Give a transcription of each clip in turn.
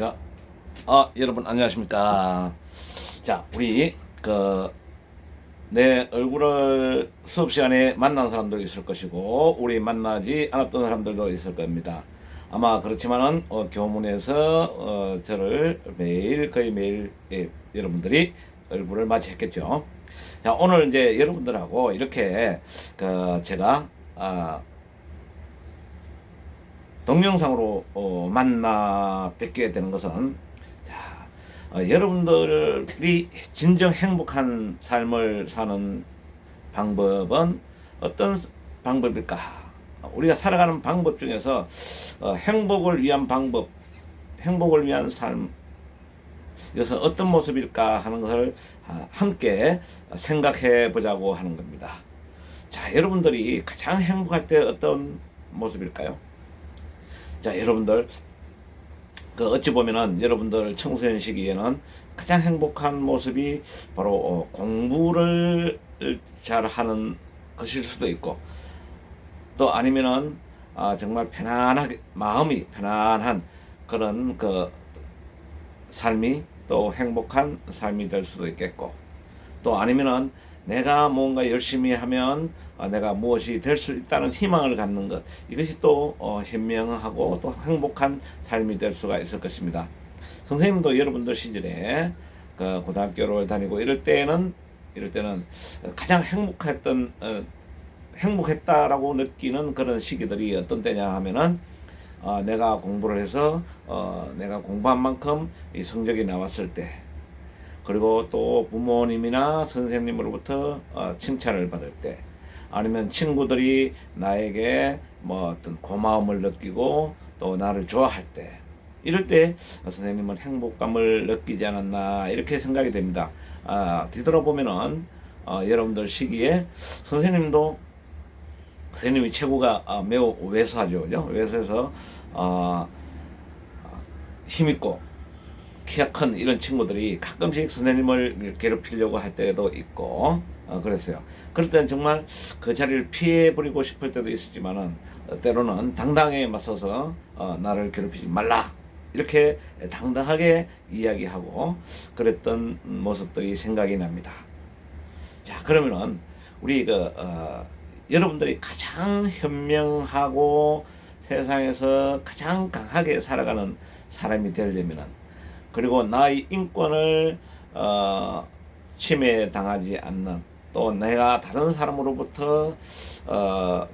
자, 아, 여러분 안녕하십니까. 자, 우리 그 내 얼굴을 수업 시간에 만난 사람도 있을 것이고 우리 만나지 않았던 사람들도 있을 겁니다. 아마 그렇지만은 어, 교문에서 어, 저를 매일 거의 매일 예, 여러분들이 얼굴을 맞이했겠죠. 자, 오늘 이제 여러분들하고 이렇게 그 제가 아, 동영상으로 어, 만나 뵙게 되는 것은 자, 어, 여러분들이 진정 행복한 삶을 사는 방법은 어떤 방법일까? 우리가 살아가는 방법 중에서 어, 행복을 위한 방법, 행복을 위한 삶, 이것은 어떤 모습일까 하는 것을 아, 함께 생각해 보자고 하는 겁니다. 자, 여러분들이 가장 행복할 때 어떤 모습일까요? 자, 여러분들 그 어찌 보면은 여러분들 청소년 시기에는 가장 행복한 모습이 바로 어, 공부를 잘 하는 것일 수도 있고 또 아니면은 아, 정말 편안하게 마음이 편안한 그런 그 삶이 또 행복한 삶이 될 수도 있겠고 또 아니면은 내가 뭔가 열심히 하면 어, 내가 무엇이 될 수 있다는 희망을 갖는 것 이것이 또 어, 현명하고 또 행복한 삶이 될 수가 있을 것입니다. 선생님도 여러분들 시절에 그 고등학교를 다니고 이럴 때는 이럴 때는 가장 행복했던 어, 행복했다라고 느끼는 그런 시기들이 어떤 때냐 하면은 어, 내가 공부를 해서 어, 내가 공부한 만큼 이 성적이 나왔을 때 그리고 또 부모님이나 선생님으로부터 어, 칭찬을 받을 때 아니면 친구들이 나에게 뭐 어떤 고마움을 느끼고 또 나를 좋아할 때 이럴 때 선생님은 행복감을 느끼지 않았나 이렇게 생각이 됩니다. 아, 뒤돌아보면은 어, 여러분들 시기에 선생님도 선생님이 최고가 아, 매우 왜소하죠, 그죠? 왜소해서 어, 힘있고 키가 큰 이런 친구들이 가끔씩 선생님을 괴롭히려고 할 때도 있고 어, 그랬어요. 그럴 때는 정말 그 자리를 피해 버리고 싶을 때도 있었지만은 어, 때로는 당당하게 맞서서 어, 나를 괴롭히지 말라 이렇게 당당하게 이야기하고 그랬던 모습들이 생각이 납니다. 자 그러면은 우리 그 어, 여러분들이 가장 현명하고 세상에서 가장 강하게 살아가는 사람이 되려면은 그리고 나의 인권을 어, 침해 당하지 않는 또 내가 다른 사람으로부터 어,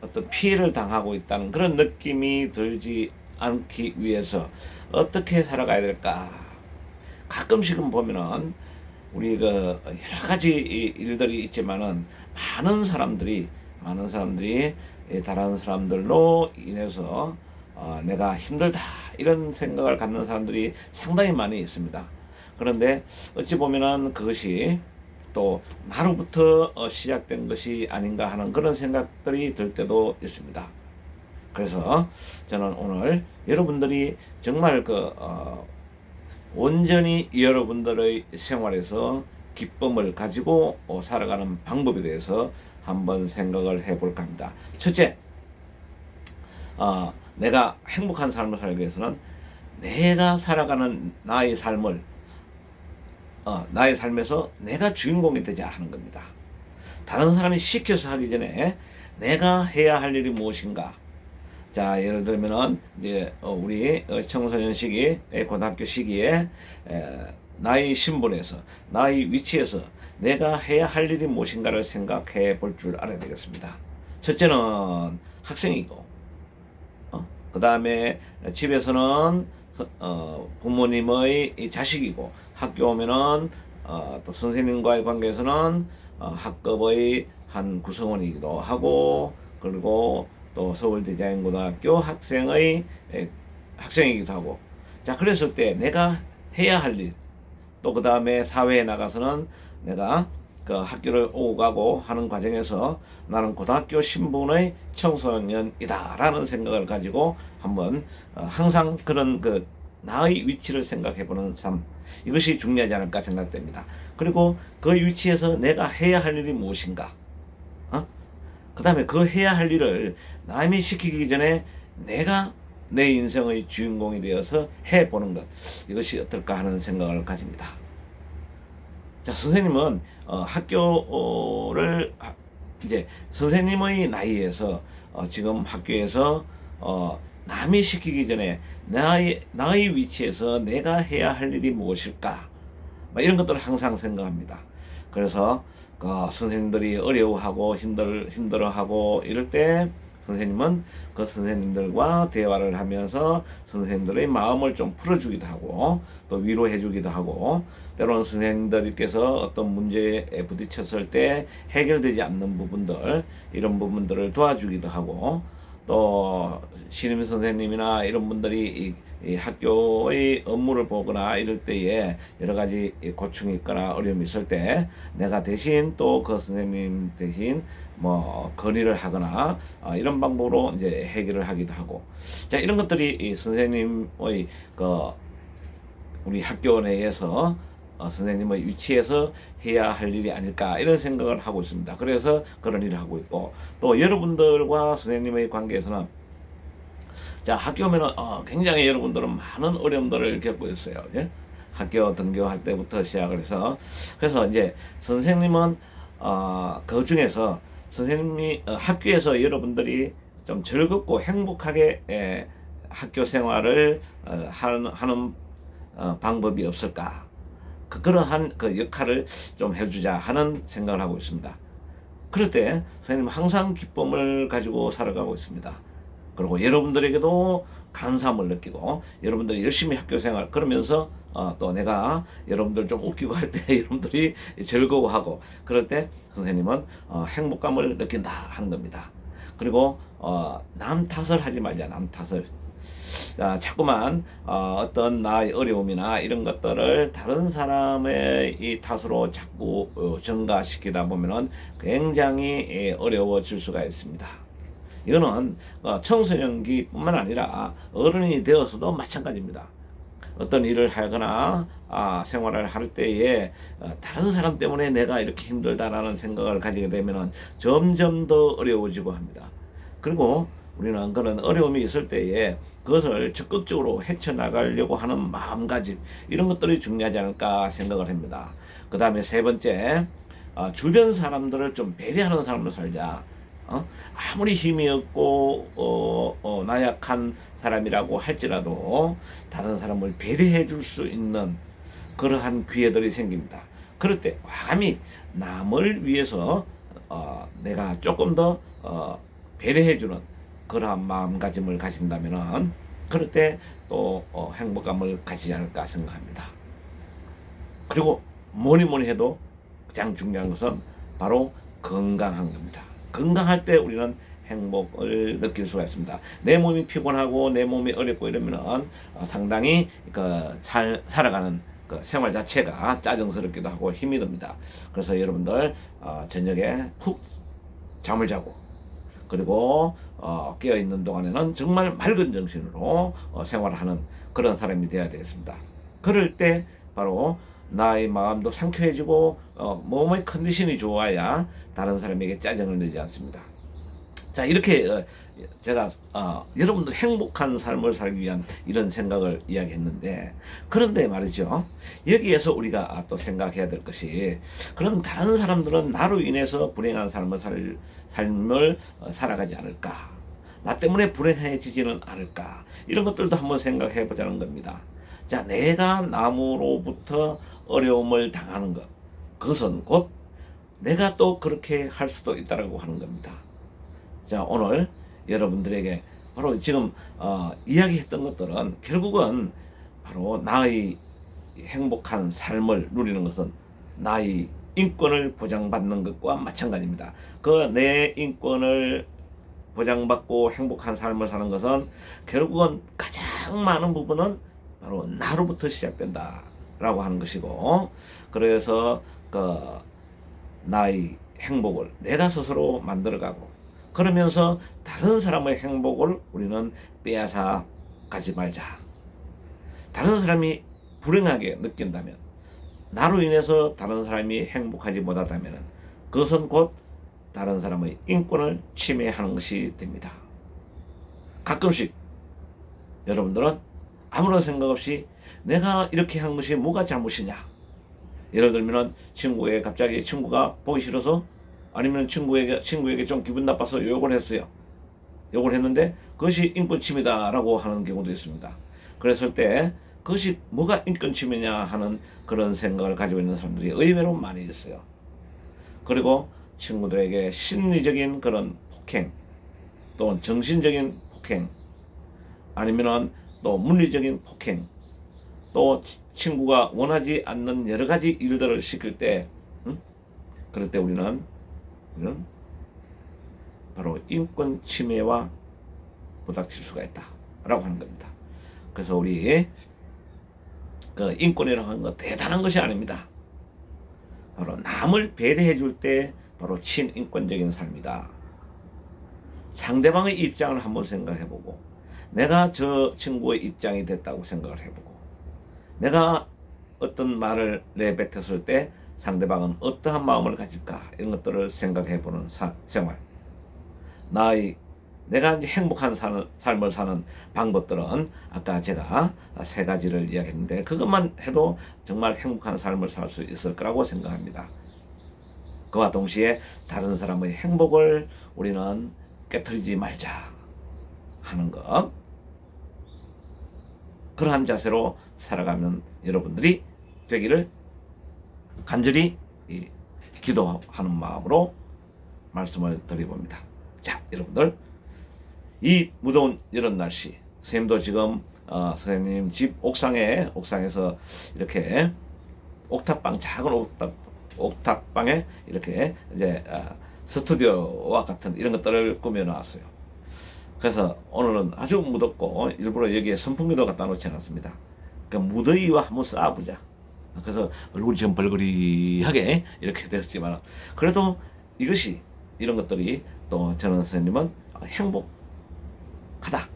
어떤 피해를 당하고 있다는 그런 느낌이 들지 않기 위해서 어떻게 살아가야 될까? 가끔씩은 보면은 우리 그 여러 가지 이 일들이 있지만은 많은 사람들이 많은 사람들이 이 다른 사람들로 인해서 어, 내가 힘들다 이런 생각을 갖는 사람들이 상당히 많이 있습니다. 그런데 어찌 보면은 그것이 또 나로부터 어, 시작된 것이 아닌가 하는 그런 생각들이 들 때도 있습니다. 그래서 저는 오늘 여러분들이 정말 그 어, 온전히 여러분들의 생활에서 기쁨을 가지고 어, 살아가는 방법에 대해서 한번 생각을 해볼까 합니다. 첫째, 어, 내가 행복한 삶을 살기 위해서는 내가 살아가는 나의 삶을 어, 나의 삶에서 내가 주인공이 되자 하는 겁니다. 다른 사람이 시켜서 하기 전에 내가 해야 할 일이 무엇인가? 자, 예를 들면은 이제 어, 우리 어, 청소년 시기, 고등학교 시기에 에, 나의 신분에서 나의 위치에서 내가 해야 할 일이 무엇인가를 생각해 볼 줄 알아야 되겠습니다. 첫째는 학생이고, 어? 그 다음에 집에서는 어, 부모님의 이 자식이고, 학교 오면은 어, 또 선생님과의 관계에서는 어, 학급의 한 구성원이기도 하고, 그리고 또 서울 디자인고등학교 학생의 에, 학생이기도 하고, 자 그랬을 때 내가 해야 할 일, 또 그 다음에 사회에 나가서는 내가 그 학교를 오고 가고 하는 과정에서 나는 고등학교 신분의 청소년이다라는 생각을 가지고 한번 어, 항상 그런 그 나의 위치를 생각해 보는 삶 이것이 중요하지 않을까 생각됩니다. 그리고 그 위치에서 내가 해야 할 일이 무엇인가? 어? 그 다음에 그 해야 할 일을 남이 시키기 전에 내가 내 인생의 주인공이 되어서 해보는 것 이것이 어떨까 하는 생각을 가집니다. 자 선생님은 어, 학교를 하- 이제 선생님의 나이에서 어, 지금 학교에서 어, 남이 시키기 전에 나의 나의 위치에서 내가 해야 할 일이 무엇일까 막 이런 것들을 항상 생각합니다. 그래서 그 선생님들이 어려워하고 힘들 힘들어하고 이럴 때 선생님은 그 선생님들과 대화를 하면서 선생님들의 마음을 좀 풀어주기도 하고 또 위로해주기도 하고 때로는 선생님들께서 어떤 문제에 부딪혔을 때 해결되지 않는 부분들 이런 부분들을 도와주기도 하고 또 신임 선생님이나 이런 분들이 이, 이 학교의 업무를 보거나 이럴 때에 여러 가지 이 고충이 있거나 어려움이 있을 때 내가 대신 또 그 선생님 대신 뭐 건의를 하거나 어, 이런 방법으로 이제 해결을 하기도 하고. 자 이런 것들이 이 선생님의 그 우리 학교 내에서 어, 선생님의 위치에서 해야 할 일이 아닐까 이런 생각을 하고 있습니다. 그래서 그런 일을 하고 있고 또 여러분들과 선생님의 관계에서는 자 학교 오면은 어, 굉장히 여러분들은 많은 어려움들을 겪고 있어요. 예? 학교 등교할 때부터 시작을 해서 그래서 이제 선생님은 어, 그 중에서 선생님이 어, 학교에서 여러분들이 좀 즐겁고 행복하게 예, 학교 생활을 어, 하는, 하는 어, 방법이 없을까? 그, 그러한 그 역할을 좀 해주자 하는 생각을 하고 있습니다. 그럴 때 선생님 항상 기쁨을 가지고 살아가고 있습니다. 그리고 여러분들에게도 감사함을 느끼고 여러분들이 열심히 학교 생활 그러면서 어, 또 내가 여러분들 좀 웃기고 할 때 여러분들이 즐거워하고 그럴 때 선생님은 어, 행복감을 느낀다 하는 겁니다. 그리고 어, 남 탓을 하지 말자 남 탓을 아, 자꾸만 어, 떤 나의 어려움이나 이런 것들을 다른 사람의 이 탓으로 자꾸 어, 전가시키다 보면은 굉장히 예, 어려워질 수가 있습니다. 이거는 어, 청소년기뿐만 아니라 어른이 되어서도 마찬가지입니다. 어떤 일을 하거나 아, 생활을 할 때에 어, 다른 사람 때문에 내가 이렇게 힘들다라는 생각을 가지게 되면은 점점 더 어려워지고 합니다. 그리고 우리는 그런 어려움이 있을 때에 그것을 적극적으로 헤쳐나가려고 하는 마음가짐 이런 것들이 중요하지 않을까 생각을 합니다. 그 다음에 세 번째 어, 주변 사람들을 좀 배려하는 사람으로 살자. 어? 아무리 힘이 없고 어, 어, 나약한 사람이라고 할지라도 다른 사람을 배려해 줄 수 있는 그러한 기회들이 생깁니다. 그럴 때 과감히 남을 위해서 어, 내가 조금 더 어, 배려해 주는 그러한 마음가짐을 가진다면은 그럴 때또 어, 행복감을 가지지 않을까 생각합니다. 그리고 뭐니 뭐니 해도 가장 중요한 것은 바로 건강한 겁니다. 건강할 때 우리는 행복을 느낄 수가 있습니다. 내 몸이 피곤하고 내 몸이 어렵고 이러면은 어, 상당히 그 살, 살아가는 그 생활 자체가 짜증스럽기도 하고 힘이 듭니다. 그래서 여러분들 어, 저녁에 푹 잠을 자고 그리고 어, 깨어 있는 동안에는 정말 맑은 정신으로 어, 생활하는 그런 사람이 되어야 되겠습니다. 그럴 때 바로 나의 마음도 상쾌해지고 어, 몸의 컨디션이 좋아야 다른 사람에게 짜증을 내지 않습니다. 자 이렇게 어, 제가 어, 여러분들 행복한 삶을 살기 위한 이런 생각을 이야기했는데 그런데 말이죠. 여기에서 우리가 아, 또 생각해야 될 것이 그럼 다른 사람들은 나로 인해서 불행한 삶을 살, 삶을 어, 살아가지 않을까? 나 때문에 불행해지지는 않을까? 이런 것들도 한번 생각해 보자는 겁니다. 자 내가 남으로부터 어려움을 당하는 것 그것은 곧 내가 또 그렇게 할 수도 있다라고 하는 겁니다. 자, 오늘 여러분들에게 바로 지금 어, 이야기했던 것들은 결국은 바로 나의 행복한 삶을 누리는 것은 나의 인권을 보장받는 것과 마찬가지입니다. 그 내 인권을 보장받고 행복한 삶을 사는 것은 결국은 가장 많은 부분은 바로 나로부터 시작된다라고 하는 것이고 그래서 그 나의 행복을 내가 스스로 만들어가고 그러면서 다른 사람의 행복을 우리는 빼앗아 가지 말자. 다른 사람이 불행하게 느낀다면 나로 인해서 다른 사람이 행복하지 못하다면 그것은 곧 다른 사람의 인권을 침해하는 것이 됩니다. 가끔씩 여러분들은 아무런 생각 없이 내가 이렇게 한 것이 뭐가 잘못이냐. 예를 들면은 친구에게 갑자기 친구가 보기 싫어서 아니면 친구에게 친구에게 좀 기분 나빠서 욕을 했어요. 욕을 했는데 그것이 인권 침해다라고 하는 경우도 있습니다. 그랬을 때 그것이 뭐가 인권 침해냐 하는 그런 생각을 가지고 있는 사람들이 의외로 많이 있어요. 그리고 친구들에게 심리적인 그런 폭행, 또 정신적인 폭행, 아니면은 또 물리적인 폭행, 또 치- 친구가 원하지 않는 여러 가지 일들을 시킬 때, 응? 그럴 때 우리는 우리 는 바로 인권 침해와 부닥칠 수가 있다라고 하는 겁니다. 그래서 우리 그 인권이라고 하는 거 대단한 것이 아닙니다. 바로 남을 배려해 줄 때 바로 친인권적인 삶이다. 상대방의 입장을 한번 생각해 보고 내가 저 친구의 입장이 됐다고 생각을 해보고 내가 어떤 말을 내뱉었을 때 상대방은 어떠한 마음을 가질까 이런 것들을 생각해 보는 사- 생활 나의 내가 이제 행복한 사는, 삶을 사는 방법들은 아까 제가 세 가지를 이야기했는데 그것만 해도 정말 행복한 삶을 살 수 있을 거라고 생각합니다. 그와 동시에 다른 사람의 행복을 우리는 깨뜨리지 말자 하는 것. 그러한 자세로 살아가면 여러분들이 되기를 간절히 이 기도하는 마음으로 말씀을 드려봅니다. 자, 여러분들 이 무더운 이런 날씨, 선생님도 지금 어, 선생님 집 옥상에 옥상에서 이렇게 옥탑방 작은 옥탑 옥탑방에 이렇게 이제 아, 스튜디오와 같은 이런 것들을 꾸며 놨어요. 그래서 오늘은 아주 무덥고 일부러 여기에 선풍기도 갖다 놓지 않았습니다. 그 무더위와 한번 싸워보자. 그래서 얼굴이 좀 벌거리하게 이렇게 되었지만 그래도 이것이 이런 것들이 또 저는 선생님은 행복하다.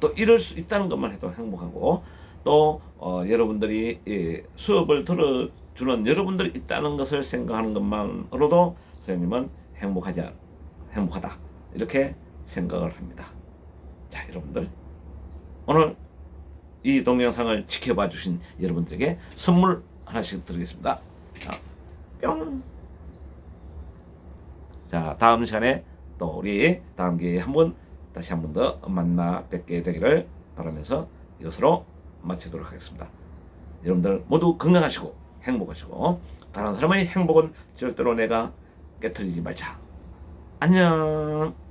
또 이럴 수 있다는 것만 해도 행복하고 또 어, 여러분들이 이 수업을 들어주는 여러분들이 있다는 것을 생각하는 것만으로도 선생님은 행복하지 않, 행복하다 이렇게 생각을 합니다. 자 여러분들 오늘 이 동영상을 지켜봐 주신 여러분들에게 선물 하나씩 드리겠습니다. 자, 뿅. 자 다음 시간에 또 우리 다음 기회에 한번 다시 한 번 더 만나 뵙게 되기를 바라면서 이것으로 마치도록 하겠습니다. 여러분들 모두 건강하시고 행복하시고 다른 사람의 행복은 절대로 내가 깨뜨리지 말자. 안녕.